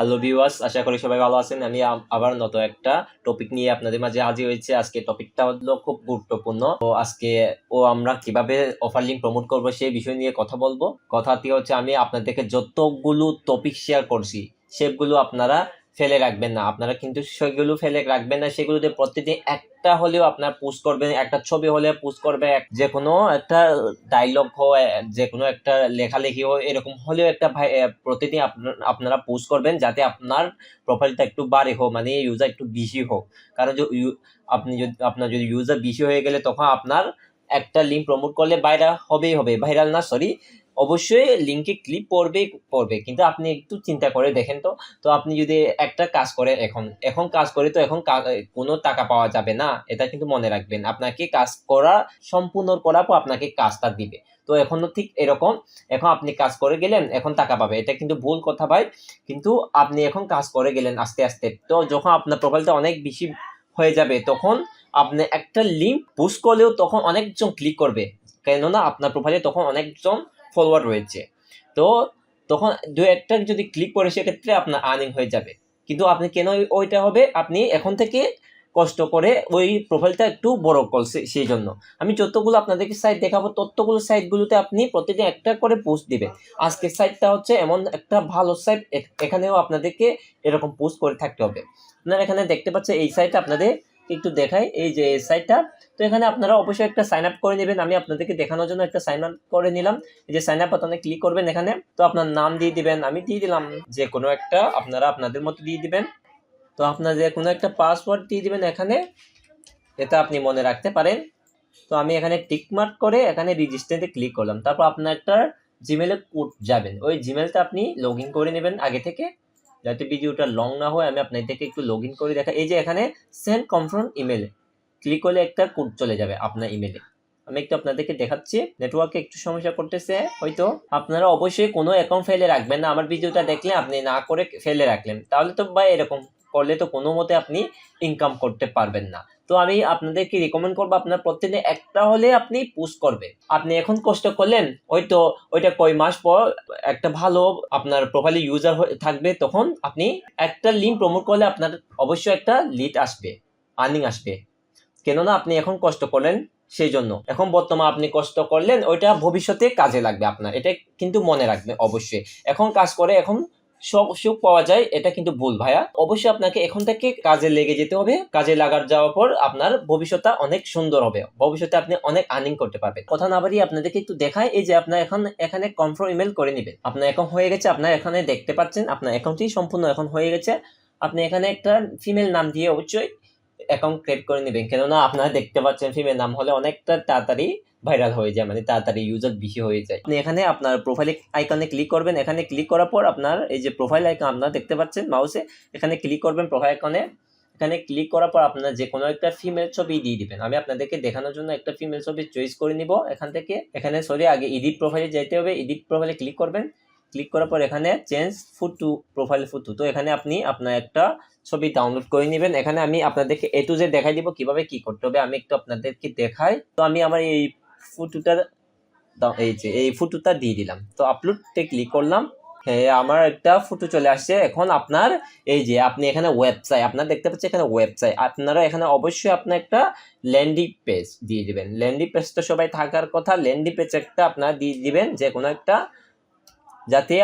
Hello viewers আশা করি সবাই ভালো আছেন। আমি আবার নত একটা টপিক নিয়ে আপনাদের মাঝে হাজির হয়েছে। আজকে টপিকটা হলো খুব গুরুত্বপূর্ণ। তো আজকে ও আমরা কীভাবে অফার লিঙ্ক প্রমোট করব সেই বিষয় নিয়ে কথা বলব। কথাটি হচ্ছে আমি আপনাদেরকে যতগুলো টপিক শেয়ার করছি, সেগুলো আপনারা ফেলে রাখবেন না। আপনারা কিন্তু সেগুলো ফেলে রাখবেন না। সেগুলোতে প্রতিদিন একটা হলেও আপনার পোস্ট করবেন, একটা ছবি হলে পোস্ট করবে যে কোনো একটা ডায়লগ হয় যে কোনো একটা লেখালেখি হয় এরকম হলেও একটা ভাই প্রতিদিন আপনার- পোস্ট করবেন যাতে আপনার প্রোফাইলটা একটু বাড়ে হোক মানে ইউজার একটু বেশি হোক। কারণ আপনি যদি, আপনার যদি ইউজার বেশি হয়ে গেলে তখন আপনার একটা লিঙ্ক প্রমোট করলে ভাইরাল হবেই হবে। ভাইরাল না সরি অবশ্যই লিঙ্কে ক্লিক পড়বে পড়বে। কিন্তু আপনি একটু চিন্তা করে দেখেন তো। তো আপনি যদি একটা কাজ করে এখন এখন কাজ করে তো এখন কোনো টাকা পাওয়া যাবে না। এটা কিন্তু মনে রাখবেন। আপনাকে কাজ করা, সম্পূর্ণ করার পর আপনাকে কাজটা দিবে। তো এখনও ঠিক এরকম। এখন আপনি কাজ করে গেলেন, এখন টাকা পাবে। এটা কিন্তু ভুল কথা ভাই। কিন্তু আপনি এখন কাজ করে গেলেন আস্তে আস্তে। তো যখন আপনার প্রোফাইলটা অনেক বেশি হয়ে যাবে, তখন আপনি একটা লিঙ্ক পোস্ট করলেও তখন অনেকজন ক্লিক করবে। কেননা আপনার প্রোফাইলে তখন অনেকজন ফলোয়ার রয়েছে। তো তখন দু একটা যদি ক্লিক করে সেক্ষেত্রে আপনার আর্নিং হয়ে যাবে। কিন্তু আপনি কেন ওইটা হবে? আপনি এখন থেকে কষ্ট করে ওই প্রোফাইলটা একটু বড় করছে সেই জন্য। আমি যতগুলো আপনাদেরকে সাইট দেখাবো, ততগুলো সাইটগুলোতে আপনি প্রতিদিন একটা করে পোস্ট দিবেন। আজকের সাইটটা হচ্ছে এমন একটা ভালো সাইট এখানেও আপনাদেরকে এরকম পোস্ট করে থাকতে হবে। আপনারা এখানে দেখতে পাচ্ছেন এই সাইটটা আপনাদের একটু দেখাই, এই যে সাইটটা তো এখানে আপনারা অবশ্যই একটা সাইন আপ করে নেবেন। আমি আপনাদেরকে দেখানোর জন্য একটা সাইন আপ করে নিলাম। এই যে সাইন আপ বাটনে ক্লিক করবেন এখানে। তো আপনার নাম দিয়ে দিবেন, আমি দিয়ে দিলাম। যে কোনো একটা আপনারা আপনাদের মতো দিয়ে দিবেন। তো আপনার যে কোনো একটা পাসওয়ার্ড দিয়ে দিবেন এখানে। এটা আপনি মনে রাখতে পারেন। তো আমি এখানে টিক মার্ক করে এখানে রেজিস্টারে ক্লিক করলাম। তারপর আপনার একটা জিমেলে কোড যাবেন। ওই জিমেলটা আপনি লগ করে নেবেন আগে থেকে। যাতে ভিডিওটা লং না হয়, আমি আপনাদেরকে একটু লগ ইন করে দেখা। এই যে এখানে সেন্ড কনফার্ম ইমেলে ক্লিক করলে একটা কোড চলে যাবে আপনার ইমেলে আমি একটু আপনাদেরকে দেখাচ্ছি নেটওয়ার্কে একটু সমস্যা করতেছে, হয়তো আপনারা অবশ্যই কোনো অ্যাকাউন্ট ফেলে রাখবেন না। আমার ভিডিওটা দেখলে আপনি না করে ফেলে রাখলেন। তাহলে তো ভাই এরকম করলে তো কোনো মতে আপনি ইনকাম করতে পারবেন না। তো আমি আপনাদেরকে রিকমেন্ড করব, আপনার প্রত্যেকদিন একটা হলে আপনি পুশ করবে আপনি এখন কষ্ট করলেন ওই তো ওইটা কয় মাস পর একটা ভালো আপনার প্রোফাইলে ইউজার থাকবে, তখন আপনি একটা লিঙ্ক প্রমোট করলে আপনার অবশ্যই একটা লিড আসবে আর্নিং আসবে। কেননা আপনি এখন কষ্ট করলেন সেই জন্য এখন বর্তমান আপনি কষ্ট করলেন, ওইটা ভবিষ্যতে কাজে লাগবে আপনার। এটা কিন্তু মনে রাখবে অবশ্যই। এখন কাজ করে, এখন সুখ পাওয়া যায়, এটা কিন্তু ভুল ভাইয়া। অবশ্যই আপনাকে এখন থেকে কাজে লেগে যেতে হবে। কাজে লাগার যাওয়ার পর আপনার ভবিষ্যৎটা অনেক সুন্দর হবে। ভবিষ্যতে আপনি অনেক আর্নিং করতে পারবেন। কথা না বাড়িয়ে আপনাদেরকে একটু দেখায় এই যে আপনার এখন, এখানে কনফার্ম ইমেল করে নেবেন। আপনার অ্যাকাউন্ট হয়ে গেছে, আপনার এখানে দেখতে পাচ্ছেন, আপনার অ্যাকাউন্টটি সম্পূর্ণ এখন হয়ে গেছে। আপনি এখানে একটা ফিমেল নাম দিয়ে অবশ্যই অ্যাকাউন্ট ক্রিয়েট করে নেবেন। কেননা আপনারা দেখতে পাচ্ছেন ফিমেল নাম হলে অনেকটা তাড়াতাড়ি ভাইরাল হয়ে যায় মানে তাড়াতাড়ি ইউজার বেশি হয়ে যায়। আপনি এখানে আপনার প্রোফাইল আইকনে ক্লিক করবেন। এখানে ক্লিক করার পর আপনার এই যে প্রোফাইল আইকন আপনারা দেখতে পাচ্ছেন মাউসে এখানে ক্লিক করবেন প্রোফাইল আইকনে এখানে ক্লিক করার পর আপনার যে কোনো একটা ফিমেল ছবি দিয়ে দিবেন। আমি আপনাদেরকে দেখানোর জন্য একটা ফিমেল ছবি চয়েস করে নিব এখান থেকে। এখানে সরি আগে এডিট প্রোফাইলে যেতে হবে। এডিট প্রোফাইলে ক্লিক করবেন। ক্লিক করার পর এখানে চেঞ্জ ফুটু প্রোফাইল ফুটু তো এখানে আপনি আপনার একটা ছবি ডাউনলোড করে নেবেন। এখানে আমি আপনাদেরকে এ টু জেড দেখাই দিব কীভাবে কি করতে হবে। আমি একটু আপনাদেরকে দেখাই। তো আমি আমার এই ফুটুটার এই যে, এই ফুটুটা দিয়ে দিলাম। তো আপলোডতে ক্লিক করলাম। হ্যাঁ আমার একটা ফটো চলে আসছে। এখন আপনার, এই যে, আপনি এখানে ওয়েবসাইট আপনার দেখতে পাচ্ছেন এখানে ওয়েবসাইট আপনারা এখানে অবশ্যই আপনার একটা ল্যান্ডিং পেজ দিয়ে দিবেন। ল্যান্ডিং পেজ তো সবাই থাকার কথা ল্যান্ডিং পেজ একটা আপনার দিয়ে দিবেন। যে কোনো একটা যাতে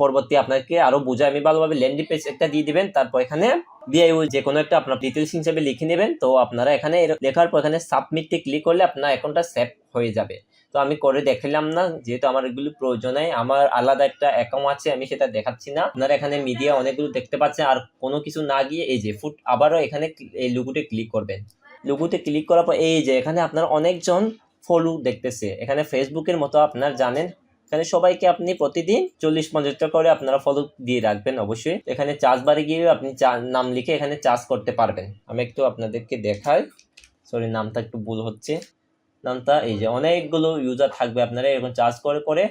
পরবর্তী আপনাকে আরও বোঝায়। আমি ভালোভাবে ল্যান্ডিং পেজ একটা দিয়ে দিবেন, তারপর এখানে বিআইউ যে কোনো একটা আপনার ডিটেলস হিসেবে লিখে নেবেন। তো আপনারা এখানে লেখার পর এখানে সাবমিটে ক্লিক করলে আপনার অ্যাকাউন্টটা সেভ হয়ে যাবে। তো আমি করে দেখালাম না, যেহেতু আমার এগুলো প্রয়োজন নেই, আমার আলাদা একটা অ্যাকাউন্ট আছে, আমি সেটা দেখাচ্ছি না। আপনারা এখানে মিডিয়া অনেকগুলো দেখতে পাচ্ছেন, আর কোনো কিছু না গিয়ে এই যে ফুট আবারও এখানে এই লুগুতে ক্লিক করবেন। লুগুতে ক্লিক করার পর এই যে এখানে আপনার অনেকজন ফলো দেখতেছে। এখানে ফেসবুকের মতো আপনার জানেন এখানে সবাইকে আপনি প্রতিদিন চল্লিশ পঞ্চাশ টাকা করে আপনারা ফলো দিয়ে রাখবেন অবশ্যই। এখানে চাষ বাড়ি গিয়ে আপনি নাম লিখে এখানে চাষ করতে পারবেন। আমি একটু আপনাদেরকে দেখাই। সরি নামটা একটু ভুল হচ্ছে। নামটা এই যে অনেকগুলো ইউজার থাকবে আপনারা এরকম চার্জ করে করে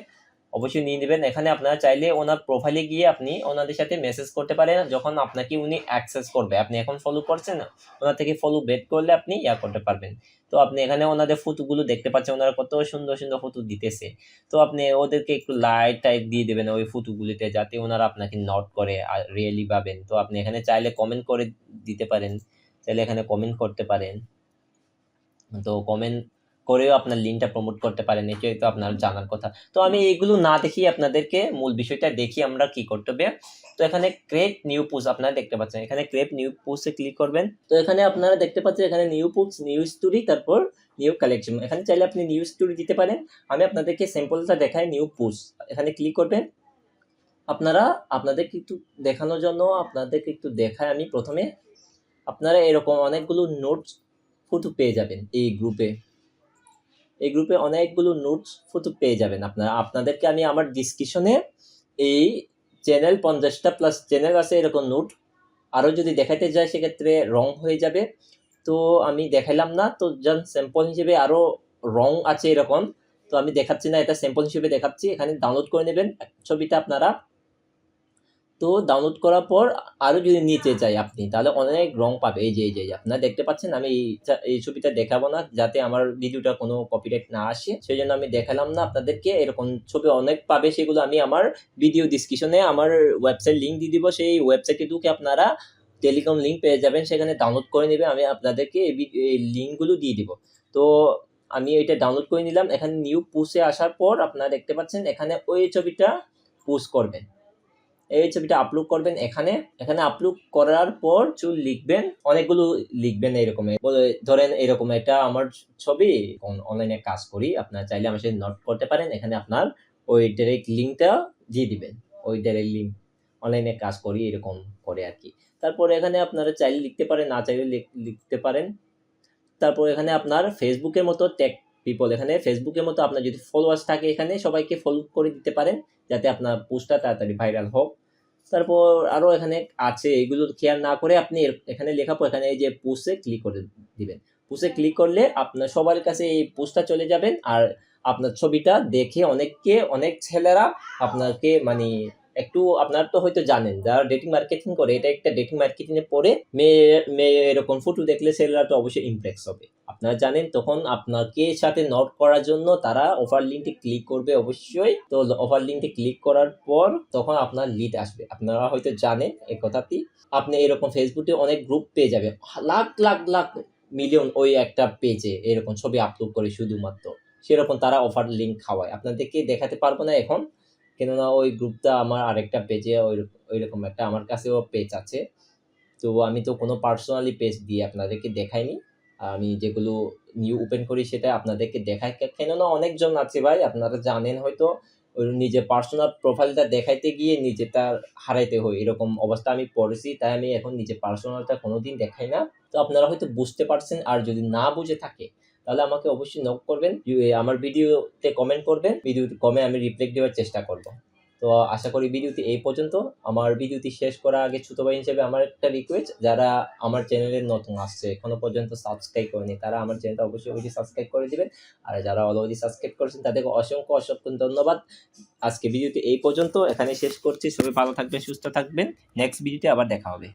অবশ্যই নিয়ে নেবেন। এখানে আপনারা চাইলে ওনার প্রোফাইলে গিয়ে আপনি ওনাদের সাথে মেসেজ করতে পারেন, যখন আপনাকে উনি অ্যাক্সেস করবে। আপনি এখন ফলো করছেন, ওনার থেকে ফলো বেট করলে আপনি ইয়া করতে পারবেন। তো আপনি এখানে ওনাদের ফটোগুলো দেখতে পাচ্ছেন, ওনারা কত সুন্দর সুন্দর ফটো দিতেছে। তো আপনি ওদেরকে একটু লাইট টাইপ দিয়ে দেবেন ওই ফটোগুলিতে, যাতে ওনারা আপনাকে নোট করে, আর রিয়েলি পাবেন তো আপনি এখানে চাইলে কমেন্ট করে দিতে পারেন। চাইলে এখানে কমেন্ট করতে পারেন। তো কমেন্ট করেও আপনার লিঙ্কটা প্রমোট করতে পারেন, এটাই তো আপনার জানার কথা। তো আমি এগুলো না দেখি আপনাদেরকে মূল বিষয়টা দেখি আমরা কি করতে হবে তো এখানে ক্রেট নিউ পোস্ট আপনারা দেখতে পাচ্ছেন। এখানে ক্রেট নিউ পোস্টে ক্লিক করবেন। তো এখানে আপনারা দেখতে পাচ্ছেন এখানে নিউ পোস্ট নিউ স্টোরি তারপর নিউ কালেকশন এখানে চাইলে আপনি নিউ স্টোরি দিতে পারেন। আমি আপনাদেরকে স্যাম্পলটা দেখাই নিউ পোস্ট এখানে ক্লিক করবেন। আপনারা, আপনাদেরকে একটু দেখানোর জন্য আপনাদেরকে একটু দেখায় আমি প্রথমে। আপনারা এরকম অনেকগুলো নোটস ফটো পেয়ে যাবেন এই গ্রুপে এই গ্রুপে অনেকগুলো নোটস ফটো পেয়ে যাবেন আপনারা। আপনাদেরকে আমি আমার ডিসক্রিপশনে এই চ্যানেল পঞ্চাশটা প্লাস চ্যানেল আছে এরকম নোট আরও যদি দেখাতে যায় সেক্ষেত্রে রং হয়ে যাবে। তো আমি দেখাইলাম না, তো জাস্ট স্যাম্পল হিসেবে আরও রং আছে এরকম। তো আমি দেখাচ্ছি না, এটা স্যাম্পল হিসেবে দেখাচ্ছি। এখানে ডাউনলোড করে নেবেন। ছবিটা আপনারা তো ডাউনলোড করার পর আরও যদি নিতে চাই আপনি, তাহলে অনেক রং পাবে। এই যে এই যে আপনারা দেখতে পাচ্ছেন আমি এই ছবিটা দেখাবো না যাতে আমার ভিডিওটা কোনো কপিরাইট না আসে। সেই জন্য আমি দেখালাম না আপনাদেরকে, এরকম ছবি অনেক পাবে সেগুলো আমি আমার ভিডিও ডিসক্রিপশনে আমার ওয়েবসাইট লিঙ্ক দিয়ে দিব। সেই ওয়েবসাইটে ঢুকে আপনারা টেলিকম লিঙ্ক পেয়ে যাবেন, সেখানে ডাউনলোড করে নেবে, আমি আপনাদেরকে এই লিঙ্কগুলো দিয়ে দিব। তো আমি এটা ডাউনলোড করে নিলাম। এখানে নিউ পুষে আসার পর আপনারা দেখতে পাচ্ছেন এখানে ওই ছবিটা পুশ করবেন। এই ছবিটা আপলোড করবেন এখানে। এখানে আপলোড করার পর চুল লিখবেন, অনেকগুলো লিখবেন এরকম। ধরেন এরকম এটা আমার ছবি অনলাইনে কাজ করি, আপনার চাইলে আমার সাথে নোট করতে পারেন, এখানে আপনার ওই ডাইরেক্ট লিঙ্কটা দিয়ে দিবেন। ওই ডাইরেক্ট লিঙ্ক অনলাইনে কাজ করি, এরকম করে আর কি তারপর এখানে আপনারা চাইলে লিখতে পারেন, না চাইলে লিখ- লিখতে পারেন। তারপর এখানে আপনার ফেসবুকের মতো ট্যাগ পিপল এখানে। ফেসবুকের মতো আপনার যদি ফলোয়ার্স থাকে এখানে, সবাইকে ফলো করে দিতে পারেন, যাতে আপনার পোস্টটা তাড়াতাড়ি ভাইরাল হোক। তারপর আরও এখানে আছে, এগুলো খেয়াল না করে আপনি এখানে লেখা পর এখানে এই যে পুষে ক্লিক করে দিবেন। পুষে ক্লিক করলে আপনার সবার কাছে এই পোস্টটা চলে যাবেন, আর আপনার ছবিটা দেখে অনেককে, অনেক ছেলেরা আপনাকে মানে একটু আপনার তো হয়তো জানেন, যারা ডেটিং মার্কেটিং করে, এটা একটা ডেটিং মার্কেটিং এ পরে মেয়ে মেয়ে এরকম ফটো দেখলে ছেলেরা তো অবশ্যই ইমপ্রেস হবে। আপনারা জানেন, তখন আপনাকে সাথে নোট করার জন্য তারা অফার লিঙ্কটি ক্লিক করবে অবশ্যই। তো অফার লিঙ্কটি ক্লিক করার পর তখন আপনার লিড আসবে। আপনারা হয়তো জানেন এই কথাটি। আপনি এরকম ফেসবুকে অনেক গ্রুপ পেয়ে যাবে লাখ লাখ লাখ মিলিয়ন ওই একটা পেজে এরকম ছবি আপলোড করে শুধুমাত্র। সেরকম তারা অফার লিঙ্ক খাওয়ায়। আপনাদেরকে দেখাতে পারব না এখন। কেননা ওই গ্রুপটা আমার আরেকটা পেজে ওই ওইরকম একটা আমার কাছেও পেজ আছে। তো আমি তো কোনো পার্সোনালি পেজ দিয়ে আপনাদেরকে দেখাইনি। আমি যেগুলো নিউ ওপেন করি সেটা আপনাদেরকে দেখাই। কেননা অনেকজন আছে ভাই, আপনারা জানেন হয়তো, ওই নিজে পার্সোনাল প্রোফাইলটা দেখাইতে গিয়ে নিজে তার হারাইতে হয়, এরকম অবস্থা আমি পড়েছি, তাই আমি এখন নিজে পার্সোনালটা কোনোদিন দেখাই না। তো আপনারা হয়তো বুঝতে পারছেন, আর যদি না বুঝে থাকে তাহলে আমাকে অবশ্যই নক করবেন আমার ভিডিওতে কমেন্ট করবেন ভিডিও কমে আমি রিপ্লাই দেওয়ার চেষ্টা করব। তো আশা করি ভিডিওটি এই পর্যন্ত। আমার ভিডিওটি শেষ করার আগে ছোট ভাই হিসেবে আমার একটা রিকোয়েস্ট যারা আমার চ্যানেলে নতুন আসছে, এখনও পর্যন্ত সাবস্ক্রাইব করেনি, তারা আমার চ্যানেলটা অবশ্যই অবশ্যই সাবস্ক্রাইব করে দিবেন। আর যারা অলরেডি সাবস্ক্রাইব করেছেন, তাদেরকে অসংখ্য অসংখ্য ধন্যবাদ। আজকে ভিডিওটি এই পর্যন্ত এখানে শেষ করছি। সবাই ভালো থাকবেন, সুস্থ থাকবেন। নেক্সট ভিডিওতে আবার দেখা হবে।